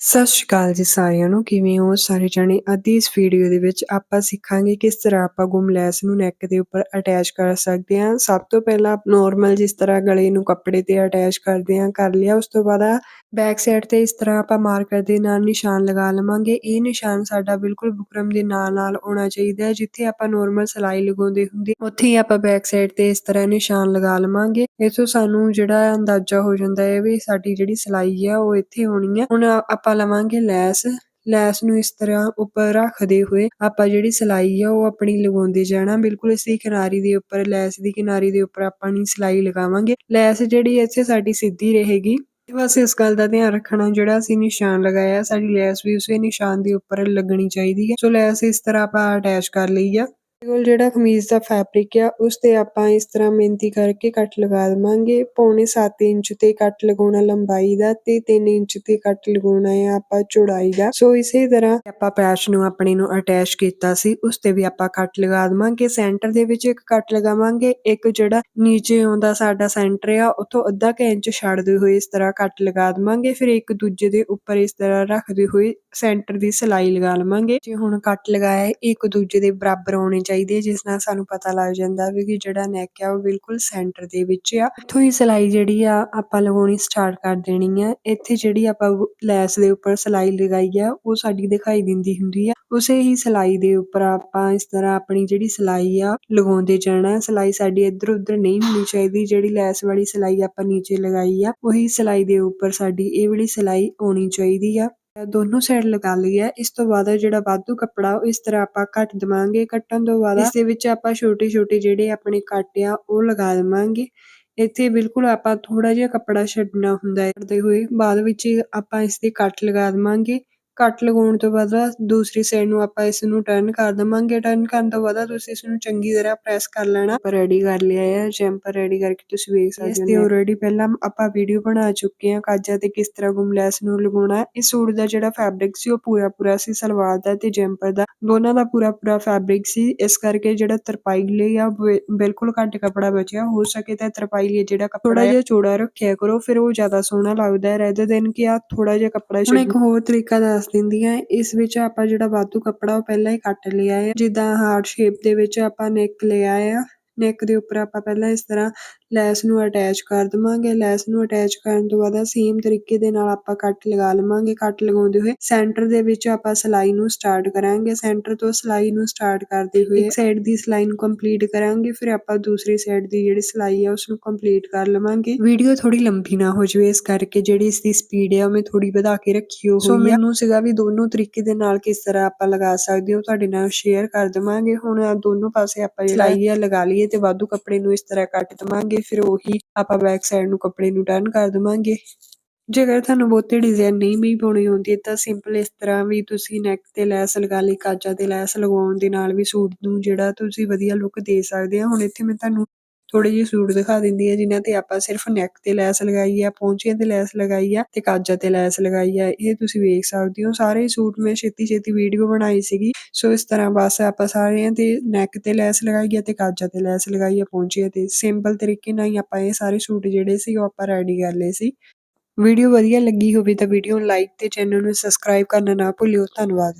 ਸਤਿ ਸ਼੍ਰੀ ਅਕਾਲ ਜੀ ਸਾਰਿਆਂ ਨੂੰ, ਕਿਵੇਂ ਹੋ ਸਾਰੇ ਜਣੇ? ਅੱਜ ਦੀ ਇਸ ਵੀਡੀਓ ਦੇ ਵਿੱਚ ਆਪਾਂ ਸਿੱਖਾਂਗੇ ਕਿਸ ਤਰ੍ਹਾਂ ਆਪਾਂ ਗੁੰਮ ਲੈਸ ਨੂੰ ਨੈਕ ਦੇ ਉੱਪਰ ਅਟੈਚ ਕਰ ਸਕਦੇ ਹਾਂ। ਸਭ ਤੋਂ ਪਹਿਲਾਂ ਨੋਰਮਲ ਜਿਸ ਤਰ੍ਹਾਂ ਗਲੇ ਨੂੰ ਕੱਪੜੇ ਤੇ ਅਟੈਚ ਕਰਦੇ ਹਾਂ, ਕਰ ਲਿਆ। ਉਸ ਤੋਂ ਬਾਅਦ ਬੈਕ ਸਾਈਡ ਤੇ ਇਸ ਤਰ੍ਹਾਂ ਆਪਾਂ ਮਾਰਕਰ ਦੇ ਨਾਲ ਨਿਸ਼ਾਨ ਲਗਾ ਲਵਾਂਗੇ। ਇਹ ਨਿਸ਼ਾਨ ਸਾਡਾ ਬਿਲਕੁਲ ਬੁਕਰਮ ਦੇ ਨਾਲ ਨਾਲ ਹੋਣਾ ਚਾਹੀਦਾ ਹੈ, ਜਿੱਥੇ ਆਪਾਂ ਨੋਰਮਲ ਸਲਾਈ ਲਗਾਉਂਦੇ ਹੁੰਦੇ ਉੱਥੇ ਹੀ ਆਪਾਂ ਬੈਕ ਸਾਈਡ ਤੇ ਇਸ ਤਰ੍ਹਾਂ ਨਿਸ਼ਾਨ ਲਗਾ ਲਵਾਂਗੇ। ਇਸ ਤੋਂ ਸਾਨੂੰ ਜਿਹੜਾ ਅੰਦਾਜ਼ਾ ਹੋ ਜਾਂਦਾ ਹੈ ਵੀ ਸਾਡੀ ਜਿਹੜੀ ਸਲਾਈ ਹੈ ਉਹ ਇੱਥੇ ਹੋਣੀ ਹੈ ਹੁਣ ਆਪਾਂ ਆਪਾਂ ਲਵਾਂਗੇ ਲੈਸ। ਲੈਸ ਨੂੰ ਇਸ ਤਰ੍ਹਾਂ ਉੱਪਰ ਰੱਖਦੇ ਹੋਏ ਆਪਾਂ ਜਿਹੜੀ ਸਲਾਈ ਆ ਉਹ ਆਪਣੀ ਲਗਾਉਂਦੇ ਜਾਣਾ। ਬਿਲਕੁਲ ਇਸੇ ਕਿਨਾਰੀ ਦੇ ਉੱਪਰ, ਲੈਸ ਦੀ ਕਿਨਾਰੀ ਦੇ ਉੱਪਰ ਆਪਾਂ ਨੀ ਸਲਾਈ ਲਗਾਵਾਂਗੇ। ਲੈਸ ਜਿਹੜੀ ਇੱਥੇ ਸਾਡੀ ਸਿੱਧੀ ਰਹੇਗੀ। ਬਸ ਇਸ ਗੱਲ ਦਾ ਧਿਆਨ ਰੱਖਣਾ ਜਿਹੜਾ ਅਸੀਂ ਨਿਸ਼ਾਨ ਲਗਾਇਆ, ਸਾਡੀ ਲੈਸ ਵੀ ਉਸੇ ਨਿਸ਼ਾਨ ਦੇ ਉੱਪਰ ਲੱਗਣੀ ਚਾਹੀਦੀ ਹੈ ਸੋ ਲੈਸ ਇਸ ਤਰ੍ਹਾਂ ਆਪਾਂ ਅਟੈਚ ਕਰ ਲਈ ਆ। ਕੋਲ ਜਿਹੜਾ ਕਮੀਜ਼ ਦਾ ਫੈਬਰਿਕ ਆ, ਉਸ ਤੇ ਆਪਾਂ ਇਸ ਤਰ੍ਹਾਂ ਮਿਹਨਤੀ ਕਰਕੇ ਕੱਟ ਲਗਾ ਦਵਾਂਗੇ। ਪੌਣੇ 7 ਇੰਚ ਤੇ ਕੱਟ ਲਗਾਉਣਾ ਲੰਬਾਈ ਦਾ ਤੇ 3 ਇੰਚ ਤੇ ਕੱਟ ਲਗਾਉਣਾ ਹੈ ਆਪਾਂ ਚੌੜਾਈ ਦਾ। ਸੋ ਇਸੇ ਤਰ੍ਹਾਂ ਆਪਾਂ ਪੈਚ ਨੂੰ ਆਪਣੇ ਨੂੰ ਅਟੈਚ ਕੀਤਾ ਸੀ, ਉਸ ਤੇ ਵੀ ਆਪਾਂ ਕੱਟ ਲਗਾ ਦਵਾਂਗੇ। ਸੈਂਟਰ ਦੇ ਵਿੱਚ ਇੱਕ ਕੱਟ ਲਗਾਵਾਂਗੇ, ਇੱਕ ਜਿਹੜਾ ਨੀਚੇ ਆਉਂਦਾ ਸਾਡਾ ਸੈਂਟਰ ਆ, ਉੱਥੋਂ ਅੱਧਾ ਕੁ ਇੰਚ ਛੱਡਦੇ ਹੋਏ ਇਸ ਤਰ੍ਹਾਂ ਕੱਟ ਲਗਾ ਦਵਾਂਗੇ। ਫਿਰ ਇੱਕ ਦੂਜੇ ਦੇ ਉੱਪਰ ਇਸ ਤਰ੍ਹਾਂ ਰੱਖਦੇ ਹੋਏ ਸੈਂਟਰ ਦੀ ਸਲਾਈ ਲਗਾ ਲਵਾਂਗੇ। ਜੇ ਹੁਣ ਕੱਟ ਲਗਾਇਆ ਇੱਕ ਦੂਜੇ ਦੇ ਬਰਾਬਰ ਆਉਣੇ ਚਾਹੀਦੀ ਹੈ, ਜਿਸ ਨਾਲ ਸਾਨੂੰ ਪਤਾ ਲੱਗ ਜਾਂਦਾ ਵੀ ਕਿ ਜਿਹੜਾ ਨੈਕ ਆ, ਉਹ ਬਿਲਕੁਲ ਸੈਂਟਰ ਦੇ ਵਿੱਚ ਆ। ਇੱਥੋਂ ਹੀ ਸਲਾਈ ਜਿਹੜੀ ਆ, ਆਪਾਂ ਲਗਾਉਣੀ ਸਟਾਰਟ ਕਰ ਦੇਣੀ ਆ। ਇੱਥੇ ਜਿਹੜੀ ਆਪਾਂ ਲੈਸ ਦੇ ਉੱਪਰ ਸਿਲਾਈ ਲਗਾਈ ਆ, ਉਹ ਸਾਡੀ ਦਿਖਾਈ ਦਿੰਦੀ ਹੁੰਦੀ ਆ। ਉਸੇ ਹੀ ਸਿਲਾਈ ਦੇ ਉੱਪਰ ਆਪਾਂ ਇਸ ਤਰ੍ਹਾਂ ਆਪਣੀ ਜਿਹੜੀ ਸਿਲਾਈ ਆ, ਲਗਾਉਂਦੇ ਜਾਣਾ। ਸਿਲਾਈ ਸਾਡੀ ਇੱਧਰ ਉੱਧਰ ਨਹੀਂ ਹੋਣੀ ਚਾਹੀਦੀ। ਜਿਹੜੀ ਲੈਸ ਵਾਲੀ ਸਿਲਾਈ ਆਪਾਂ ਨੀਚੇ ਲਗਾਈ ਆ, ਉਹੀ ਸਿਲਾਈ ਦੇ ਉੱਪਰ ਸਾਡੀ ਇਹ ਵਾਲੀ ਸਿਲਾਈ ਆਉਣੀ ਚਾਹੀਦੀ ਆ। ਦੋਨੋਂ ਸਾਈਡ ਲਗਾ ਲਈ ਹੈ। ਇਸ ਤੋਂ ਬਾਅਦ ਜਿਹੜਾ ਵਾਧੂ ਕੱਪੜਾ ਉਹ ਇਸ ਤਰ੍ਹਾਂ ਆਪਾਂ ਕੱਟ ਦਵਾਂਗੇ। ਕੱਟਣ ਤੋਂ ਬਾਅਦ ਇਸ ਦੇ ਵਿੱਚ ਆਪਾਂ ਛੋਟੇ ਛੋਟੇ ਜਿਹੜੇ ਆਪਣੇ ਕੱਟ ਆ ਉਹ ਲਗਾ ਦਵਾਂਗੇ। ਇੱਥੇ ਬਿਲਕੁਲ ਆਪਾਂ ਥੋੜਾ ਜਿਹਾ ਕੱਪੜਾ ਛੱਡਣਾ ਹੁੰਦਾ ਹੈ। ਕਰਦੇ ਹੋਏ ਬਾਅਦ ਵਿੱਚ ਆਪਾਂ ਇਸ ਦੇ ਕੱਟ ਲਗਾ ਦਵਾਂਗੇ। ਕੱਟ ਲਗਾਉਣ ਤੋਂ ਬਾਅਦ ਦੂਸਰੀ ਸਾਈਡ ਨੂੰ ਆਪਾਂ ਇਸ ਨੂੰ ਟਰਨ ਕਰ ਦਵਾਂਗੇ। ਟਰਨ ਕਰਨ ਤੋਂ ਬਾਅਦ ਤੁਸੀਂ ਇਸ ਨੂੰ ਚੰਗੀ ਤਰ੍ਹਾਂ ਪ੍ਰੈਸ ਕਰ ਲੈਣਾ। ਆਪਾਂ ਰੈਡੀ ਕਰ ਲਿਆ ਹੈ ਜੈਂਪਰ ਰੈਡੀ ਕਰਕੇ ਤੁਸੀਂ ਵੇਖ ਸਕਦੇ ਹੋ ਇਸ ਤੇ ਆਲਰੇਡੀ ਪਹਿਲਾਂ ਆਪਾਂ ਵੀਡੀਓ ਬਣਾ ਚੁੱਕੇ ਹਾਂ ਕਾਜਾ ਤੇ ਕਿਸ ਤਰ੍ਹਾਂ ਗੁੰਮਲੈਸ ਨੂੰ ਲਗਾਉਣਾ। ਇਸ ਸੂਟ ਦਾ ਜਿਹੜਾ ਫੈਬਰਿਕ ਸੀ ਉਹ ਪੂਰਾ ਪੂਰਾ ਸੀ ਸਲਵਾਰ ਦਾ ਤੇ ਜੈਂਪਰ ਦਾ। ਦੋਨਾਂ ਦਾ ਪੂਰਾ ਪੂਰਾ ਫੈਬਰਿਕ ਸੀ। ਇਸ ਕਰਕੇ ਜਿਹੜਾ ਤਰਪਾਈ ਲਈ ਆ ਬਿਲਕੁਲ ਘੱਟ ਕੱਪੜਾ ਬਚਿਆ। ਹੋ ਸਕੇ ਤਾਂ ਤਰਪਾਈ ਲਈ ਜਿਹੜਾ ਕੱਪੜਾ ਥੋੜਾ ਜਿਹਾ ਚੌੜਾ ਰੱਖਿਆ ਕਰੋ ਫਿਰ ਉਹ ਜ਼ਿਆਦਾ ਸੋਹਣਾ ਲੱਗਦਾ ਹੈ। ਰੈਦਰ ਦੇਨ ਕਿ ਆ ਥੋੜਾ ਜਿਹਾ ਕੱਪੜਾ ਹੁਣ ਇੱਕ ਹੋਰ ਤਰੀਕਾ ਦੱਸ ਦਿੰਦੀ ਆ ਇਸ ਵਿੱਚ ਆਪਾਂ ਜਿਹੜਾ ਵਾਧੂ ਕੱਪੜਾ ਉਹ ਪਹਿਲਾਂ ਹੀ ਕੱਟ ਲਿਆ ਹੈ। ਜਿੱਦਾਂ ਹਾਰਟ ਸ਼ੇਪ ਦੇ ਵਿੱਚ ਆਪਾਂ ਨੈਕ ਲਿਆ ਆ। ਨੈਕ ਦੇ ਉੱਪਰ ਆਪਾਂ ਪਹਿਲਾਂ ਇਸ ਤਰ੍ਹਾਂ ਲੈਸ ਨੂੰ ਅਟੈਚ ਕਰ ਦਵਾਂਗੇ। ਲੈਸ ਨੂੰ ਅਟੈਚ ਕਰਨ ਤੋਂ ਬਾਅਦ ਸੇਮ ਤਰੀਕੇ ਦੇ ਨਾਲ ਆਪਾਂ ਕੱਟ ਲਗਾ ਲਵਾਂਗੇ। ਕੱਟ ਲਗਾਉਂਦੇ ਹੋਏ ਸੈਂਟਰ ਦੇ ਵਿੱਚ ਆਪਾਂ ਸਲਾਈ ਨੂੰ ਸਟਾਰਟ ਕਰਾਂਗੇ। ਸੈਂਟਰ ਤੋਂ ਸਲਾਈ ਨੂੰ ਸਟਾਰਟ ਕਰਦੇ ਹੋਏ ਇੱਕ ਸਾਈਡ ਦੀ ਸਲਾਈ ਨੂੰ ਕੰਪਲੀਟ ਕਰਾਂਗੇ। ਫਿਰ ਆਪਾਂ ਦੂਸਰੀ ਸਾਈਡ ਦੀ ਜਿਹੜੀ ਸਲਾਈ ਆ ਉਸ ਨੂੰ ਕੰਪਲੀਟ ਕਰ ਲਵਾਂਗੇ। ਵੀਡੀਓ ਥੋੜੀ ਲੰਬੀ ਨਾ ਹੋ ਜਾਵੇ ਇਸ ਕਰਕੇ ਜਿਹੜੀ ਇਸ ਦੀ ਸਪੀਡ ਹੈ ਉਹ ਮੈਂ ਥੋੜੀ ਵਧਾ ਕੇ ਰੱਖੀ ਹੋਈ ਸੋ ਮੈਨੂੰ ਸੀਗਾ ਵੀ ਦੋਨੋਂ ਤਰੀਕੇ ਦੇ ਨਾਲ ਕਿਸ ਤਰ੍ਹਾਂ ਆਪਾਂ ਲਗਾ ਸਕਦੇ ਹੋ ਤੁਹਾਡੇ ਨਾਲ ਸ਼ੇਅਰ ਕਰ ਦਵਾਂਗੇ। ਹੁਣ ਦੋਨੋਂ ਪਾਸੇ ਆਪਾਂ ਜਿਹੜਾ ਸਲਾਈ ਆ ਲਗਾ ਲਈਏ ਤੇ ਵਾਧੂ ਕੱਪੜੇ ਨੂੰ ਇਸ ਤਰ੍ਹਾਂ ਕੱਟ ਦਵਾਂਗੇ। ਫਿਰ ਉਹੀ ਆਪਾਂ ਬੈਕ ਸਾਈਡ ਨੂੰ ਕੱਪੜੇ ਨੂੰ ਟਰਨ ਕਰ ਦਵਾਂਗੇ। ਜੇਕਰ ਤੁਹਾਨੂੰ ਬਹੁਤੇ ਡਿਜ਼ਾਈਨ ਨਹੀਂ ਵੀ ਪਾਉਣੀ ਹੁੰਦੀ, ਤਾਂ ਸਿੰਪਲ ਇਸ ਤਰ੍ਹਾਂ ਵੀ ਤੁਸੀਂ ਨੈਕ ਤੇ ਲੈਸ ਲਗਾ ਲਈ, ਕਾਜਾ ਤੇ ਲੈਸ ਲਗਾਉਣ ਦੇ ਨਾਲ ਵੀ ਸੂਟ ਨੂੰ ਜਿਹੜਾ ਤੁਸੀਂ ਵਧੀਆ ਲੁੱਕ ਦੇ ਸਕਦੇ ਆ। ਹੁਣ ਇੱਥੇ ਮੈਂ ਤੁਹਾਨੂੰ ਥੋੜੇ ਜਿਹੇ ਸੂਟ ਦਿਖਾ ਦਿੰਦੀ ਹੈ, ਜਿਨ੍ਹਾਂ ਤੇ ਆਪਾਂ ਸਿਰਫ ਨੈਕ ਤੇ ਲੈਸ ਲਗਾਈ ਆ, ਪੌਂਚਿਆਂ ਤੇ ਲੈਸ ਲਗਾਈ ਆ ਤੇ ਕਾਜਾ ਤੇ ਲੈਸ ਲਗਾਈ ਆ। ਇਹ ਤੁਸੀਂ ਵੇਖ ਸਕਦੇ ਹੋ, ਸਾਰੇ ਸੂਟ ਮੈਂ ਛੇਤੀ ਛੇਤੀ ਵੀਡੀਓ ਬਣਾਈ ਸੀਗੀ। ਸੋ ਇਸ ਤਰ੍ਹਾਂ ਬਸ ਆਪਾਂ ਸਾਰਿਆਂ ਤੇ ਨੈਕ ਤੇ ਲੈਸ ਲਗਾਈ ਆ ਤੇ ਕਾਜਾ ਤੇ ਲੈਸ ਲਗਾਈ ਆ, ਪੌਂਚਿਆਂ ਤੇ। ਸਿੰਪਲ ਤਰੀਕੇ ਨਾਲ ਹੀ ਆਪਾਂ ਇਹ ਸਾਰੇ ਸੂਟ ਜਿਹੜੇ ਸੀ ਉਹ ਆਪਾਂ ਰੈਡੀ ਕਰ ਲਏ ਸੀ। ਵੀਡੀਓ ਵਧੀਆ ਲੱਗੀ ਹੋਵੇ ਤਾਂ ਵੀਡੀਓ ਨੂੰ ਲਾਈਕ ਤੇ ਚੈਨਲ ਨੂੰ ਸਬਸਕ੍ਰਾਈਬ ਕਰਨਾ ਨਾ ਭੁੱਲਿਓ। ਧੰਨਵਾਦ।